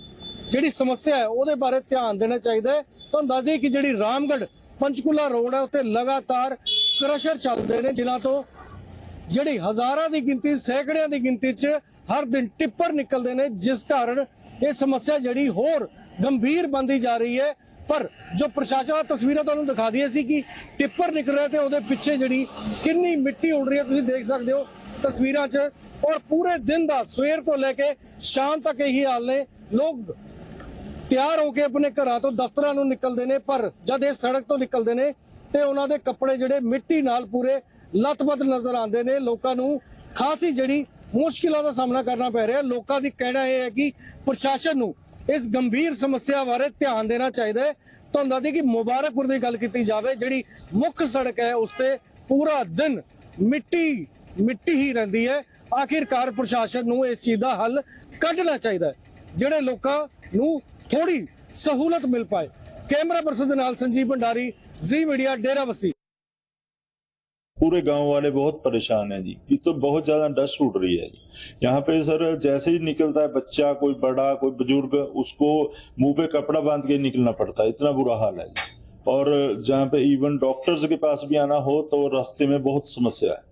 ਜਿਹੜੀ ਸਮੱਸਿਆ ਹੈ, ਉਹਦੇ ਬਾਰੇ ਧਿਆਨ ਦੇਣਾ ਚਾਹੀਦਾ ਹੈ। ਤੁਹਾਨੂੰ ਦੱਸ ਦਈਏ ਕਿ ਜਿਹੜੀ ਰਾਮਗੜ੍ਹ ਪੰਚਕੂਲਾ ਰੋਡ ਹੈ ਉੱਤੇ ਲਗਾਤਾਰ ਕ੍ਰਸ਼ਰ ਚੱਲਦੇ ਨੇ। ਜਿਨ੍ਹਾਂ ਤੋਂ ਜਿਹੜੀ ਹਜ਼ਾਰਾਂ ਦੀ ਗਿਣਤੀ, ਸੈਂਕੜਿਆਂ ਦੀ ਗਿਣਤੀ 'ਚ ਹਰ ਦਿਨ ਟਿੱਪਰ ਨਿਕਲਦੇ ਨੇ, ਜਿਸ ਕਾਰਨ ਇਹ ਸਮੱਸਿਆ ਜਿਹੜੀ ਹੋਰ ਗੰਭੀਰ ਬਣਦੀ ਜਾ ਰਹੀ ਹੈ। ਪਰ ਜੋ ਪ੍ਰਸ਼ਾਸਨ ਤਸਵੀਰਾਂ ਤੁਹਾਨੂੰ ਦਿਖਾ ਦਈਏ ਸੀ ਕਿ ਟਿੱਪਰ ਨਿਕਲ ਰਿਹਾ ਤੇ ਉਹਦੇ ਪਿੱਛੇ ਜਿਹੜੀ ਕਿੰਨੀ ਮਿੱਟੀ ਉੱਡ ਰਹੀ ਹੈ, ਤੁਸੀਂ ਦੇਖ ਸਕਦੇ ਹੋ ਤਸਵੀਰਾਂ 'ਚ। ਔਰ ਪੂਰੇ ਦਿਨ ਦਾ ਸਵੇਰ ਤੋਂ ਲੈ ਕੇ ਸ਼ਾਮ ਤੱਕ ਇਹੀ ਹਾਲ ਨੇ। ਲੋਕ ਤਿਆਰ ਹੋ ਕੇ ਆਪਣੇ ਘਰਾਂ ਤੋਂ ਦਫ਼ਤਰਾਂ ਨੂੰ ਨਿਕਲਦੇ ਨੇ, ਪਰ ਜਦ ਇਹ ਸੜਕ ਤੋਂ ਨਿਕਲਦੇ ਨੇ ਤੇ ਉਹਨਾਂ ਦੇ ਕੱਪੜੇ ਜਿਹੜੇ ਮਿੱਟੀ ਨਾਲ ਪੂਰੇ ਲੱਤਬੱਤ ਨਜ਼ਰ ਆਉਂਦੇ ਨੇ ਲੋਕਾਂ ਨੂੰ। ਖਾਸੀ ਜਿਹੜੀ ਮੁਸ਼ਕਿਲਾਂ ਦਾ ਸਾਹਮਣਾ ਕਰਨਾ ਪੈ ਰਿਹਾ। ਲੋਕਾਂ ਦੀ ਕਹਿਣਾ ਇਹ ਹੈ ਕਿ ਪ੍ਰਸ਼ਾਸਨ ਨੂੰ ਇਸ ਗੰਭੀਰ ਸਮੱਸਿਆ ਬਾਰੇ ਧਿਆਨ ਦੇਣਾ ਚਾਹੀਦਾ ਹੈ। ਤੁਹਾਨੂੰ ਦੱਸ ਕਿ ਮੁਬਾਰਕਪੁਰ ਦੀ ਗੱਲ ਕੀਤੀ ਜਾਵੇ, ਜਿਹੜੀ ਮੁੱਖ ਸੜਕ ਹੈ, ਉਸ ਤੇ ਪੂਰਾ ਦਿਨ ਮਿੱਟੀ ਮਿੱਟੀ ਹੀ ਰਹਿੰਦੀ ਹੈ। ਆਖਿਰਕਾਰ ਪ੍ਰਸ਼ਾਸਨ ਨੂੰ ਇਸ ਚੀਜ਼ ਦਾ ਹੱਲ ਕੱਢਣਾ ਚਾਹੀਦਾ ਹੈ, ਜਿਹੜੇ ਲੋਕਾਂ ਨੂੰ ਥੋੜੀ ਸਹੂਲਤ ਮਿਲ ਪਾਏ। ਕੈਮਰਾ ਪਰਸਨ ਦੇ ਨਾਲ ਸੰਜੀਵ ਭੰਡਾਰੀ, ਜ਼ੀ ਮੀਡੀਆ ਡੇਰਾਬਸੀ पूरे गाँव वाले बहुत परेशान हैं जी। इस तो बहुत ज़्यादा डस्ट उड़ रही है जी। यहाँ पे सर, जैसे ही निकलता है बच्चा, कोई बड़ा, कोई बुज़ुर्ग, उसको मुँह पे कपड़ा बाँध के निकलना पड़ता है। इतना बुरा हाल है जी। और जहाँ पे इवन डॉक्टर्स के पास भी आना हो तो रास्ते में बहुत समस्या है।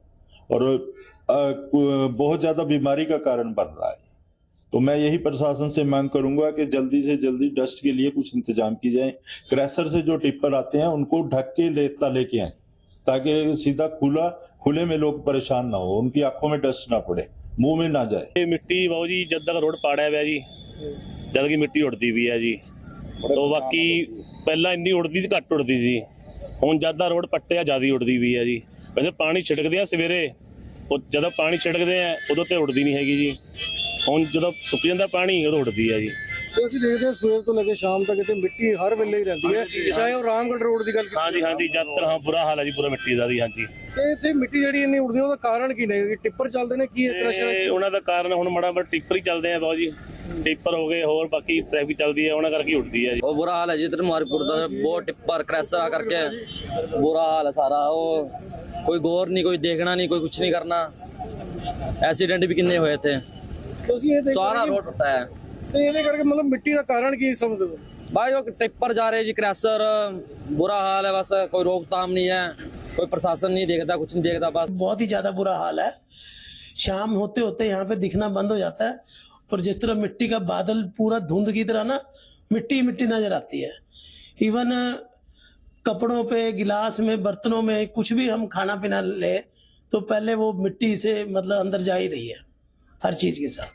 और बहुत ज़्यादा बीमारी का कारण बन रहा है। तो मैं यही प्रशासन से मांग करूँगा कि जल्दी से जल्दी डस्ट के लिए कुछ इंतज़ाम की जाए। क्रैशर से जो टिप्पर आते हैं, उनको ढक के लेता लेके आए। ताकि सीधा खुला खुले में लोग परेशान ना हो उनकी आंखों में डस्ट ना पड़े मुंह में ना जाए ਇਹ ਮਿੱਟੀ ਬਾਊ ਜੀ ਜਦ ਤੱਕ ਰੋਡ ਪਾੜਿਆ ਹੋਇਆ ਜੀ ਜਦ ਕਿ ਮਿੱਟੀ ਉੜਦੀ ਵੀ ਹੈ ਜੀ ਤੋਂ ਬਾਕੀ ਪਹਿਲਾਂ ਇੰਨੀ ਉੜਦੀ ਸੀ ਘੱਟ ਉੜਦੀ ਸੀ ਹੁਣ ਜਦ ਦਾ ਰੋਡ ਪੱਟਿਆ ਜਿਆਦਾ ਉੜਦੀ ਵੀ ਹੈ ਜੀ ਵੈਸੇ ਪਾਣੀ ਛਿੜਕਦੇ ਆ ਸਵੇਰੇ ਉਹ ਜਦੋਂ ਪਾਣੀ ਛਿੜਕਦੇ ਆ ਉਦੋਂ ਤੇ ਉੜਦੀ ਨਹੀਂ ਹੈਗੀ ਜੀ ਹੁਣ ਜਦੋਂ ਸੁੱਕ ਜਾਂਦਾ ਪਾਣੀ ਉਦੋਂ ਉੜਦੀ ਹੈ ਜੀ ਤੇ ਅਸੀਂ ਦੇਖਦੇ ਹਾਂ ਸਵੇਰ ਤੋਂ ਲੈ ਕੇ ਸ਼ਾਮ ਤੱਕ ਇੱਥੇ ਮਿੱਟੀ ਹਰ ਵੇਲੇ ਹੀ ਰਹਿੰਦੀ ਹੈ ਚਾਹੇ ਉਹ ਰਾਮਗੜ੍ਹ ਰੋਡ ਦੀ ਗੱਲ ਕੀਤੀ ਹਾਂਜੀ ਹਾਂਜੀ ਜਦ ਤੱਕ ਹਾਂ ਬੁਰਾ ਹਾਲ ਹੈ ਜੀ ਪੂਰਾ ਮਿੱਟੀ ਦਾ ਜੀ ਹਾਂਜੀ। ਤੇ ਇੱਥੇ ਮਿੱਟੀ ਜਿਹੜੀ ਇੰਨੀ ਉੜਦੀ ਉਹਦਾ ਕਾਰਨ ਕੀ ਨੇ? ਕਿ ਟਿੱਪਰ ਚੱਲਦੇ ਨੇ ਕੀ ਕ੍ਰਸ਼ਰ ਤੇ ਉਹਨਾਂ ਦਾ ਕਾਰਨ ਹੁਣ ਮਾੜਾ ਮੋਟਾ ਟਿੱਪਰ ਹੀ ਚੱਲਦੇ ਆ ਬਹੁਤ ਜੀ। ਟਿੱਪਰ ਹੋ ਗਏ ਹੋਰ ਬਾਕੀ ਟ੍ਰੈਫਿਕ ਚੱਲਦੀ ਹੈ ਉਹਨਾਂ ਕਰਕੇ ਹੀ ਉੱਡਦੀ ਹੈ ਜੀ। ਉਹ ਬੁਰਾ ਹਾਲ ਹੈ ਜੀ ਇੱਧਰ ਮਾਰਕਪੁਰ ਦਾ ਬਹੁਤ ਟਿੱਪਰ ਕ੍ਰੈਸ਼ਰ ਕਰਕੇ। ਬੁਰਾ ਹਾਲ ਹੈ ਸਾਰਾ ਉਹ ਕੋਈ ਗੌਰ ਨਹੀਂ ਕੋਈ ਦੇਖਣਾ ਨਹੀਂ ਕੋਈ ਕੁਝ ਨਹੀਂ ਕਰਨਾ। ਐਕਸੀਡੈਂਟ ਵੀ ਕਿੰਨੇ ਹੋਏ ਇੱਥੇ। ਤੁਸੀਂ ਇਹ ਦੇਖ ਸਾਰਾ ਰੋਡ ਟੁੱਟਾ ਹੈ। ਤੇ ਇਹਦੇ ਕਰਕੇ ਮਤਲਬ ਮਿੱਟੀ ਦਾ ਕਾਰਨ ਕੀ ਸਮਝਦੇ ਹੋ भाई वो टिप्पर जा रहे जी क्रैशर बुरा हाल है बस कोई रोकथाम नहीं है कोई प्रशासन नहीं देखता कुछ नहीं देखता बस बहुत ही ज्यादा बुरा हाल है शाम होते होते यहाँ पे दिखना बंद हो जाता है और जिस तरह मिट्टी का बादल पूरा धुंध की तरह ना मिट्टी मिट्टी नजर आती है इवन कपड़ों पे गिलास में बर्तनों में कुछ भी हम खाना पीना ले तो पहले वो मिट्टी से मतलब अंदर जा ही रही है हर चीज के साथ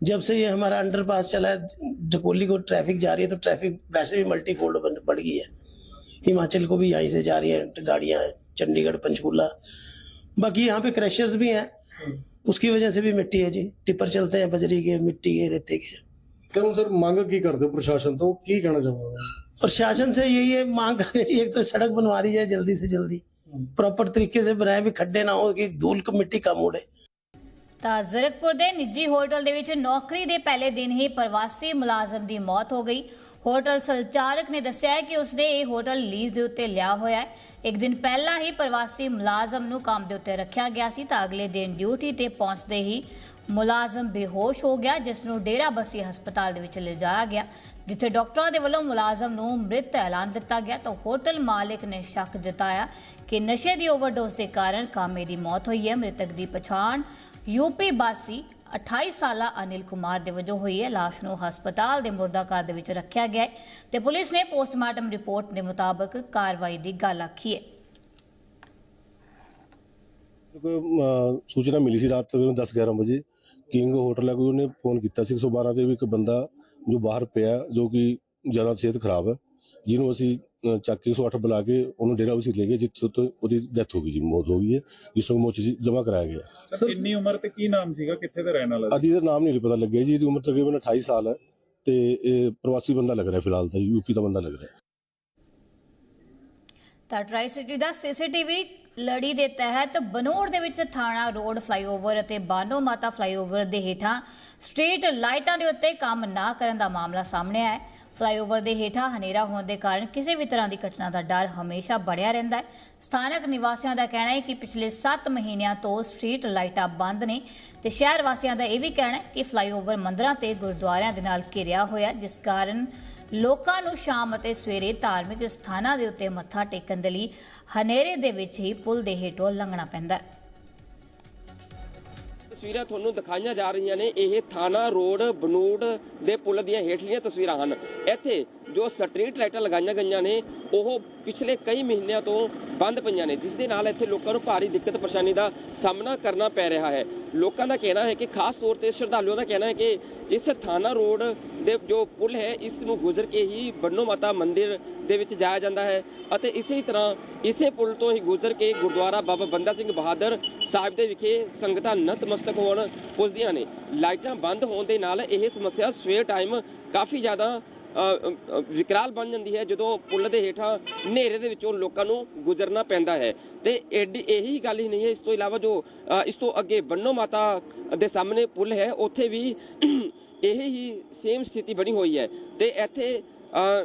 जब से ये हमारा अंडर पास चला है डकोली को ट्रैफ़िक जा रही है तो ट्रैफ़िक वैसे भी मल्टी फोल्ड बढ़ गई है। हिमाचल को भी यहाँ से जा रही है गाड़ियाँ चंडीगढ़ पंचकूला। बाकी यहाँ पे क्रेशर्स भी हैं। उसकी वजह से भी मिट्टी है जी। टिपर चलते हैं बजरी के मिट्टी के रेते के। क्यों सर मांग की कर दो प्रशासन तो की कहना चाहूँगा प्रशासन से यही है मांग करते जी एक तो सड़क बनवा दी जाए जल्दी से जल्दी। हम्म। प्रॉपर तरीके से बनाए भी खड्डे ना हो कि धूल मिट्टी कम उड़े। ਤਾਂ ਜ਼ਰਕਪੁਰ ਦੇ ਨਿੱਜੀ ਹੋਟਲ ਦੇ ਵਿੱਚ ਨੌਕਰੀ ਦੇ ਪਹਿਲੇ ਦਿਨ ਹੀ ਪ੍ਰਵਾਸੀ ਮੁਲਾਜ਼ਮ ਦੀ ਮੌਤ ਹੋ ਗਈ। ਹੋਟਲ ਸੰਚਾਲਕ ਨੇ ਦੱਸਿਆ ਹੈ ਕਿ ਉਸਨੇ ਇਹ ਹੋਟਲ ਲੀਜ਼ ਦੇ ਉੱਤੇ ਲਿਆ ਹੋਇਆ ਹੈ। ਇੱਕ ਦਿਨ ਪਹਿਲਾਂ ਹੀ ਪ੍ਰਵਾਸੀ ਮੁਲਾਜ਼ਮ ਨੂੰ ਕੰਮ ਦੇ ਉੱਤੇ ਰੱਖਿਆ ਗਿਆ ਸੀ ਤਾਂ ਅਗਲੇ ਦਿਨ ਡਿਊਟੀ ਤੇ ਪਹੁੰਚਦੇ ਹੀ ਮੁਲਾਜ਼ਮ ਬੇਹੋਸ਼ ਹੋ ਗਿਆ, ਜਿਸ ਨੂੰ ਡੇਰਾ ਬੱਸੀ ਹਸਪਤਾਲ ਦੇ ਵਿੱਚ ਲਿਜਾਇਆ ਗਿਆ, ਜਿੱਥੇ ਡਾਕਟਰਾਂ ਦੇ ਵੱਲੋਂ ਮੁਲਾਜ਼ਮ ਨੂੰ ਮ੍ਰਿਤ ਐਲਾਨ ਦਿੱਤਾ ਗਿਆ। ਤਾਂ ਹੋਟਲ ਮਾਲਕ ਨੇ ਸ਼ੱਕ ਜਤਾਇਆ ਕਿ ਨਸ਼ੇ ਦੀ ਓਵਰਡੋਜ਼ ਦੇ ਕਾਰਨ ਕਾਮੇ ਦੀ ਮੌਤ ਹੋਈ ਹੈ। ਮ੍ਰਿਤਕ ਦੀ ਪਛਾਣ ਯੂਪੀ ਵਾਸੀ 28 ਸਾਲਾ ਅਨਿਲ ਕੁਮਾਰ ਦੇ ਵਜੋਂ ਹੋਈ ਹੈ ਲਾਸ਼ ਨੂੰ ਹਸਪਤਾਲ ਦੇ ਮੁਰਦਾ ਘਰ ਦੇ ਵਿੱਚ ਰੱਖਿਆ ਗਿਆ ਹੈ ਤੇ ਪੁਲਿਸ ਨੇ ਪੋਸਟਮਾਰਟਮ ਰਿਪੋਰਟ ਦੇ ਮੁਤਾਬਕ ਕਾਰਵਾਈ ਦੀ ਗੱਲ ਆਖੀ ਹੈ। ਕੋਈ ਅਹ, ਸੂਚਨਾ ਮਿਲੀ ਸੀ ਰਾਤ ਤਕਰੀਬਨ 10 11 ਵਜੇ ਕਿੰਗ ਹੋਟਲ ਹੈ ਕੋਈ ਉਹਨੇ ਫੋਨ ਕੀਤਾ ਸੀ। 112 ਤੇ ਵੀ ਇੱਕ ਬੰਦਾ ਜੋ ਬਾਹਰ ਪਿਆ ਜੋ ਕਿ ਜ਼ਿਆਦਾ ਸਿਹਤ ਖਰਾਬ ਹੈ ਜਿਹਨੂੰ ਅਸੀਂ ਅਹ, ਚੱਕ ਕੇ 108 ਬੁਲਾ ਕੇ ਉਹਨੂੰ ਡੇਰਾ ਉਸੇ ਲੈ ਗਏ ਜਿੱਥੇ ਤੋਂ ਉਹਦੀ ਡੈਥ ਹੋ ਗਈ ਜੀ ਮੌਤ ਹੋ ਗਈ ਹੈ ਜਿਸ ਨੂੰ ਮੋਚੀ ਜਮ੍ਹਾਂ ਕਰਾਇਆ ਗਿਆ। ਸਰ ਕਿੰਨੀ ਉਮਰ ਤੇ ਕੀ ਨਾਮ ਸੀਗਾ? ਕਿੱਥੇ ਦਾ ਰਹਿਣ ਵਾਲਾ ਸੀ? ਅਦੀ ਦਾ ਨਾਮ ਨਹੀਂ ਪਤਾ ਲੱਗਿਆ ਜੀ ਇਹਦੀ ਉਮਰ ਤਕਰੀਬਨ 28 ਸਾਲ ਹੈ ਤੇ ਇਹ ਪ੍ਰਵਾਸੀ ਬੰਦਾ ਲੱਗ ਰਿਹਾ ਫਿਲਹਾਲ ਤਾਂ ਯੂਪੀ ਦਾ ਬੰਦਾ ਲੱਗ ਰਿਹਾ। ਤਾਂ ਟਰਾਈ ਸਿਟੀ ਦਾ ਸੀਸੀਟੀਵੀ ਲੜੀ ਦੇ ਤਹਿਤ ਬਨੋੜ ਦੇ ਵਿੱਚ ਥਾਣਾ ਰੋਡ ਫਲਾਈਓਵਰ ਅਤੇ ਬਾਨੋ ਮਾਤਾ ਫਲਾਈਓਵਰ ਦੇ ਹੇਠਾਂ ਸਟਰੀਟ ਲਾਈਟਾਂ ਦੇ ਉੱਤੇ ਕੰਮ ਨਾ ਕਰਨ ਦਾ ਮਾਮਲਾ ਸਾਹਮਣੇ ਆਇਆ ਹੈ। ਫਲਾਈਓਵਰ ਦੇ ਹੇਠਾਂ ਹਨੇਰਾ ਹੋਣ ਦੇ ਕਾਰਨ ਕਿਸੇ ਵੀ ਤਰ੍ਹਾਂ ਦੀ ਘਟਨਾ ਦਾ ਡਰ ਹਮੇਸ਼ਾ ਬਣਿਆ ਰਹਿੰਦਾ ਹੈ। ਸਥਾਨਕ ਨਿਵਾਸੀਆਂ ਦਾ ਕਹਿਣਾ ਹੈ ਕਿ ਪਿਛਲੇ 7 ਮਹੀਨਿਆਂ ਤੋਂ ਸਟਰੀਟ ਲਾਈਟਾਂ ਬੰਦ ਨੇ ਤੇ ਸ਼ਹਿਰ ਵਾਸੀਆਂ ਦਾ ਇਹ ਵੀ ਕਹਿਣਾ ਹੈ ਕਿ ਫਲਾਈਓਵਰ ਮੰਦਰਾਂ ਤੇ ਗੁਰਦੁਆਰਿਆਂ ਦੇ ਨਾਲ ਘਿਰਿਆ ਹੋਇਆ ਜਿਸ ਕਾਰਨ ਲੋਕਾਂ ਨੂੰ ਸ਼ਾਮ ਅਤੇ ਸਵੇਰੇ ਧਾਰਮਿਕ ਸਥਾਨਾਂ ਦੇ ਉੱਤੇ ਮੱਥਾ ਟੇਕਣ ਦੇ ਲਈ ਹਨੇਰੇ ਦੇ ਵਿੱਚ ਹੀ ਪੁਲ ਦੇ ਹੇਠੋਂ ਲੰਘਣਾ ਪੈਂਦਾ ਹੈ। ਤਸਵੀਰਾਂ ਤੁਹਾਨੂੰ ਦਿਖਾਈਆਂ ਜਾ ਰਹੀਆਂ ਨੇ। ਇਹ ਥਾਣਾ ਰੋਡ ਬਨੂੜ ਦੇ ਪੁਲ ਦੀਆਂ ਹੇਠਲੀਆਂ ਤਸਵੀਰਾਂ ਹਨ। ਇੱਥੇ ਜੋ ਸਟਰੀਟ ਲਾਈਟਾਂ ਲਗਾਈਆਂ ਗਈਆਂ ਨੇ ਉਹ ਪਿਛਲੇ ਕਈ ਮਹੀਨਿਆਂ ਤੋਂ ਬੰਦ ਪਈਆਂ ਨੇ, ਜਿਸ ਦੇ ਨਾਲ ਇੱਥੇ ਲੋਕਾਂ ਨੂੰ ਭਾਰੀ ਦਿੱਕਤ ਪਰੇਸ਼ਾਨੀ ਦਾ ਸਾਹਮਣਾ ਕਰਨਾ ਪੈ ਰਿਹਾ ਹੈ। ਲੋਕਾਂ ਦਾ ਕਹਿਣਾ ਹੈ ਕਿ ਖਾਸ ਤੌਰ ਤੇ ਸ਼ਰਧਾਲੂਆਂ ਦਾ ਕਹਿਣਾ ਹੈ ਕਿ ਇਸ ਥਾਣਾ ਰੋਡ ਦੇ ਜੋ ਪੁਲ ਹੈ, ਇਸ ਨੂੰ ਗੁਜ਼ਰ ਕੇ ਹੀ ਬੰਨੋ ਮਾਤਾ ਮੰਦਿਰ ਦੇ ਵਿੱਚ ਜਾਇਆ ਜਾਂਦਾ ਹੈ ਅਤੇ ਇਸੇ ਤਰ੍ਹਾਂ ਇਸੇ ਪੁਲ ਤੋਂ ਹੀ ਗੁਜ਼ਰ ਕੇ ਗੁਰਦੁਆਰਾ ਬਾਬਾ ਬੰਦਾ ਸਿੰਘ ਬਹਾਦਰ ਸਾਹਿਬ ਦੇ ਵਿਖੇ ਸੰਗਤਾਂ ਨਤਮਸਤਕ ਹੋਣ ਪੁੱਜਦੀਆਂ ਨੇ। ਲਾਈਟਾਂ ਬੰਦ ਹੋਣ ਦੇ ਨਾਲ ਇਹ ਸਮੱਸਿਆ ਸਵੇਰ ਟਾਈਮ ਕਾਫੀ ਜ਼ਿਆਦਾ ਵਿਕਰਾਲ ਬਣ ਜਾਂਦੀ ਹੈ ਜਦੋਂ ਪੁਲ ਦੇ ਹੇਠਾਂ ਹਨੇਰੇ ਦੇ ਵਿੱਚੋਂ ਲੋਕਾਂ ਨੂੰ ਗੁਜ਼ਰਨਾ ਪੈਂਦਾ ਹੈ। ਤੇ ਐਡੀ ਇਹੀ ਗੱਲ ਹੀ ਨਹੀਂ ਹੈ। ਇਸ ਤੋਂ ਇਲਾਵਾ ਜੋ ਇਸ ਤੋਂ ਅੱਗੇ ਬੰਨੋ ਮਾਤਾ ਦੇ ਸਾਹਮਣੇ ਪੁਲ ਹੈ ਉੱਥੇ ਵੀ ਇਹ ਹੀ ਸੇਮ ਸਥਿਤੀ ਬਣੀ ਹੋਈ ਹੈ। ਤੇ ਇੱਥੇ ਅ,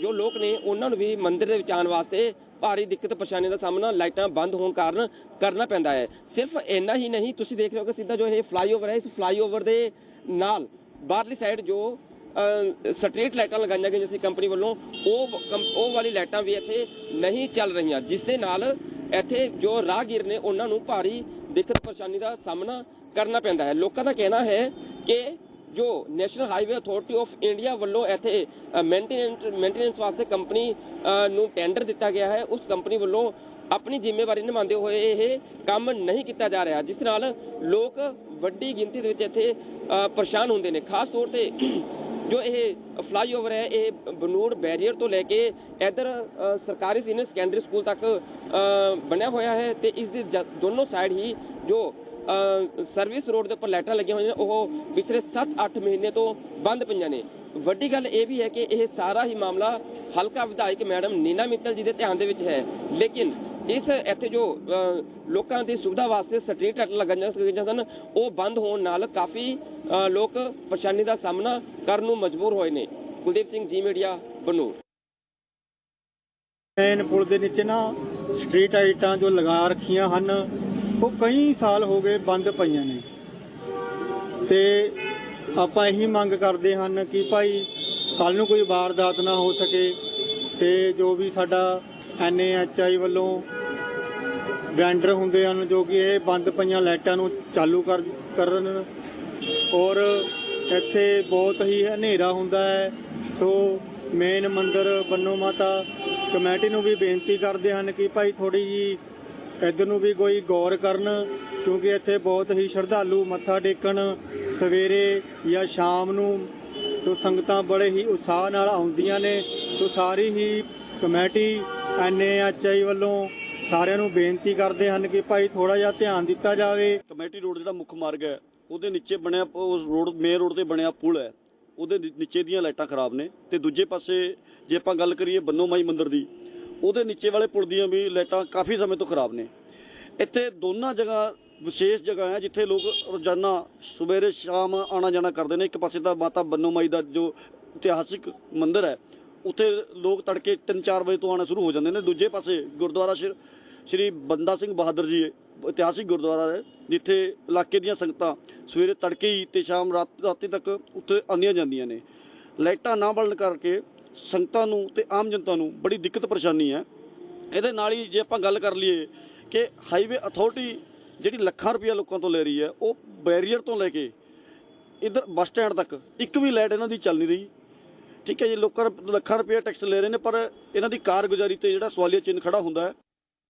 ਜੋ ਲੋਕ ਨੇ ਉਹਨਾਂ ਨੂੰ ਵੀ ਮੰਦਿਰ ਦੇ ਵਿੱਚ ਆਉਣ ਵਾਸਤੇ ਭਾਰੀ ਦਿੱਕਤ ਪਰੇਸ਼ਾਨੀ ਦਾ ਸਾਹਮਣਾ ਲਾਈਟਾਂ ਬੰਦ ਹੋਣ ਕਾਰਨ ਕਰਨਾ ਪੈਂਦਾ ਹੈ। ਸਿਰਫ ਇੰਨਾ ਹੀ ਨਹੀਂ ਤੁਸੀਂ ਦੇਖ ਰਹੇ ਹੋ ਕਿ ਸਿੱਧਾ ਜੋ ਇਹ ਫਲਾਈਓਵਰ ਹੈ ਇਸ ਫਲਾਈਓਵਰ ਦੇ ਨਾਲ ਬਾਹਰਲੀ ਸਾਈਡ ਜੋ ਸਟਰੀਟ ਲਾਈਟਾਂ ਲਗਾਈਆਂ ਗਈਆਂ ਸੀ ਕੰਪਨੀ ਵੱਲੋਂ। ਉਹ ਕੰਪ- ਉਹ ਵਾਲੀ ਲਾਈਟਾਂ ਵੀ ਇੱਥੇ ਨਹੀਂ ਚੱਲ ਰਹੀਆਂ, ਜਿਸ ਦੇ ਨਾਲ ਇੱਥੇ ਜੋ ਰਾਹਗੀਰ ਨੇ ਉਹਨਾਂ ਨੂੰ ਭਾਰੀ ਦਿੱਕਤ ਪਰੇਸ਼ਾਨੀ ਦਾ ਸਾਹਮਣਾ ਕਰਨਾ ਪੈਂਦਾ ਹੈ। ਲੋਕਾਂ ਦਾ ਕਹਿਣਾ ਹੈ ਕਿ ਜੋ national highway authority of India ਵੱਲੋਂ ਇੱਥੇ ਮੇਨਟੇਨੈਂਸ ਮੇਨਟੇਨੈਂਸ ਵਾਸਤੇ ਕੰਪਨੀ ਨੂੰ ਟੈਂਡਰ ਦਿੱਤਾ ਗਿਆ ਹੈ, ਉਸ ਕੰਪਨੀ ਵੱਲੋਂ ਆਪਣੀ ਜ਼ਿੰਮੇਵਾਰੀ ਨਿਭਾਉਂਦੇ ਹੋਏ ਇਹ ਕੰਮ ਨਹੀਂ ਕੀਤਾ ਜਾ ਰਿਹਾ, ਜਿਸ ਨਾਲ ਲੋਕ ਵੱਡੀ ਗਿਣਤੀ ਦੇ ਵਿੱਚ ਇੱਥੇ ਪਰੇਸ਼ਾਨ ਹੁੰਦੇ ਨੇ। ਖਾਸ ਤੌਰ ਤੇ ਜੋ ਇਹ ਫਲਾਈਓਵਰ ਹੈ, ਇਹ ਬਨੂੜ ਬੈਰੀਅਰ ਤੋਂ ਲੈ ਕੇ ਇਧਰ ਸਰਕਾਰੀ ਸੀਨੀਅਰ ਸੈਕੰਡਰੀ ਸਕੂਲ ਤੱਕ ਬਣਿਆ ਹੋਇਆ ਹੈ ਤੇ ਇਸ ਦੇ ਜ- ਦੋਨੋਂ ਸਾਈਡ ਹੀ ਜੋ ਸਰਵਿਸ ਰੋਡ ਦੇ ਉੱਪਰ ਲਾਈਟਾਂ ਲੱਗੀਆਂ ਹੋਈਆਂ ਨੇ, ਉਹ ਪਿਛਲੇ 7-8 ਮਹੀਨੇ ਤੋਂ ਬੰਦ ਪਈਆਂ ਨੇ। ਵੱਡੀ ਗੱਲ ਇਹ ਵੀ ਹੈ ਕਿ ਇਹ ਸਾਰਾ ਹੀ ਮਾਮਲਾ ਹਲਕਾ ਵਿਧਾਇਕ ਮੈਡਮ ਨੀਨਾ ਮਿੱਤਲ ਜੀ ਦੇ ਧਿਆਨ ਦੇ ਵਿੱਚ ਹੈ। ਲੇਕਿਨ ਇਸ ਇੱਥੇ ਜੋ ਲੋਕਾਂ ਦੀ ਸੁਵਿਧਾ ਵਾਸਤੇ ਸਟਰੀਟ ਲਾਈਟ ਲਗਾਈਆਂ ਸਨ, ਉਹ ਬੰਦ ਹੋਣ ਨਾਲ ਕਾਫੀ ਲੋਕ ਪਰੇਸ਼ਾਨੀ ਦਾ ਸਾਹਮਣਾ ਕਰਨ ਨੂੰ ਮਜਬੂਰ ਹੋਏ ਨੇ। ਕੁਲਦੀਪ ਸਿੰਘ ਜੀ ਮੀਡੀਆ ਬਨੂ ਮੇਨ ਪੁਲ ਦੇ ਨੀਚੇ ਨਾ ਸਟਰੀਟ ਲਾਈਟਾਂ ਜੋ ਲਗਾ ਰੱਖੀਆਂ ਹਨ, ਉਹ ਕਈ ਸਾਲ ਹੋ ਗਏ ਬੰਦ ਪਈਆਂ ਨੇ। ਤੇ ਆਪਾਂ ਇਹੀ ਮੰਗ ਕਰਦੇ ਹਨ ਕਿ ਭਾਈ ਕੱਲ ਨੂੰ ਕੋਈ ਵਾਰਦਾਤ ਨਾ ਹੋ ਸਕੇ ਤੇ ਜੋ ਵੀ ਸਾਡਾ ਐਨਏਐਚਆਈ ਵੱਲੋਂ ਵੈਂਡਰ ਹੁੰਦੇ ਹਨ ਜੋ ਕਿ ਇਹ ਬੰਦ ਪਈਆਂ ਲਾਈਟਾਂ ਨੂੰ ਚਾਲੂ ਕਰ ਕਰਨ ਔਰ ਇੱਥੇ ਬਹੁਤ ਹੀ ਹਨੇਰਾ ਹੁੰਦਾ ਹੈ। ਸੋ ਮੇਨ ਮੰਦਰ ਬੰਨੋ ਮਾਤਾ ਕਮੇਟੀ ਨੂੰ ਵੀ ਬੇਨਤੀ ਕਰਦੇ ਹਨ ਕਿ ਭਾਈ ਥੋੜੀ ਜੀ ਇੱਧਰ ਨੂੰ ਵੀ ਕੋਈ ਗੌਰ ਕਰਨ, ਕਿਉਂਕਿ ਇੱਥੇ ਬਹੁਤ ਹੀ ਸ਼ਰਧਾਲੂ ਮੱਥਾ ਟੇਕਣ ਸਵੇਰੇ ਜਾਂ ਸ਼ਾਮ ਨੂੰ। ਜੋ ਸੰਗਤਾਂ ਬੜੇ ਹੀ ਉਤਸ਼ਾਹ ਨਾਲ ਆਉਂਦੀਆਂ ਨੇ। ਸੋ ਸਾਰੀ ਹੀ ਕਮੇਟੀ ਐਨਏਐਚਆਈ ਵੱਲੋਂ ਸਾਰਿਆਂ ਨੂੰ ਬੇਨਤੀ ਕਰਦੇ ਹਨ ਕਿ ਭਾਈ ਥੋੜਾ ਜਿਹਾ ਧਿਆਨ ਦਿੱਤਾ ਜਾਵੇ। ਕਮੇਟੀ ਰੋਡ ਜਿਹੜਾ ਮੁੱਖ ਮਾਰਗ ਹੈ, ਉਹਦੇ ਨੀਚੇ ਬਣਿਆ ਉਸ ਰੋਡ ਮੇਨ ਰੋਡ ਤੇ ਬਣਿਆ ਪੁਲ ਹੈ। ਉਹਦੇ ਨੀਚੇ ਦੀਆਂ ਲਾਈਟਾਂ ਖਰਾਬ ਨੇ ਤੇ ਦੂਜੇ ਪਾਸੇ ਜੇ ਆਪਾਂ ਗੱਲ ਕਰੀਏ ਬੰਨੋ ਮਾਈ ਮੰਦਿਰ ਦੀ, ਉਹਦੇ ਨੀਚੇ ਵਾਲੇ ਪੁਲ ਦੀਆਂ ਵੀ ਲਾਈਟਾਂ ਕਾਫੀ ਸਮੇਂ ਤੋਂ ਖਰਾਬ ਨੇ। ਇੱਥੇ ਦੋਨਾਂ ਜਗ੍ਹਾ ਵਿਸ਼ੇਸ਼ ਜਗ੍ਹਾ ਹੈ ਜਿੱਥੇ ਲੋਕ ਰੋਜ਼ਾਨਾ ਸਵੇਰੇ ਸ਼ਾਮ ਆਣਾ ਜਾਣਾ ਕਰਦੇ ਨੇ। ਇੱਕ ਪਾਸੇ ਤਾਂ ਮਾਤਾ ਬੰਨੋ ਮਾਈ ਦਾ ਜੋ ਇਤਿਹਾਸਿਕ ਮੰਦਿਰ ਹੈ ਉੱਥੇ ਲੋਕ ਤੜਕੇ 3-4 ਵਜੇ ਤੋਂ ਆਣਾ ਸ਼ੁਰੂ ਹੋ ਜਾਂਦੇ ਨੇ। ਦੂਜੇ ਪਾਸੇ ਗੁਰਦੁਆਰਾ ਸ਼੍ਰੀ ਸ਼੍ਰੀ ਬੰਦਾ ਸਿੰਘ ਬਹਾਦਰ ਜੀ, ਇਤਿਹਾਸਿਕ ਗੁਰਦੁਆਰਾ ਹੈ, ਜਿੱਥੇ ਇਲਾਕੇ ਦੀਆਂ ਸੰਗਤਾਂ ਸਵੇਰੇ ਤੜਕੇ ਹੀ ਤੇ ਸ਼ਾਮ ਰਾਤੀ ਤੱਕ ਉੱਥੇ ਆਉਂਦੀਆਂ ਜਾਂਦੀਆਂ ਨੇ। ਲਾਈਟਾਂ ਨਾ ਬਲਣ ਕਰਕੇ ਸੰਗਤਾਂ ਨੂੰ ਤੇ ਆਮ ਜਨਤਾ ਨੂੰ ਬੜੀ ਦਿੱਕਤ ਪਰੇਸ਼ਾਨੀ ਹੈ। ਇਹਦੇ ਨਾਲ ਹੀ ਜੇ ਆਪਾਂ ਗੱਲ ਕਰ ਲਈਏ ਕਿ ਹਾਈਵੇ ਅਥਾਰਟੀ ਜਿਹੜੀ ਲੱਖਾਂ ਰੁਪਇਆ ਲੋਕਾਂ ਤੋਂ ਲੈ ਰਹੀ ਹੈ, ਉਹ ਬੈਰੀਅਰ ਤੋਂ ਲੈ ਕੇ ਇਧਰ ਬੱਸ ਸਟੈਂਡ ਤੱਕ ਇੱਕ ਵੀ ਲਾਈਟ ਇਹਨਾਂ ਦੀ ਚੱਲ ਨਹੀਂ ਰਹੀ। ਠੀਕ ਹੈ ਜੀ, ਲੋਕਾਂ ਲੱਖਾਂ ਰੁਪਇਆ ਟੈਕਸ ਲੈ ਰਹੇ ਨੇ, ਪਰ ਇਹਨਾਂ ਦੀ ਕਾਰਗੁਜ਼ਾਰੀ ਤੇ ਜਿਹੜਾ ਸਵਾਲੀਆ ਚਿੰਨ੍ਹ ਖੜਾ ਹੁੰਦਾ ਹੈ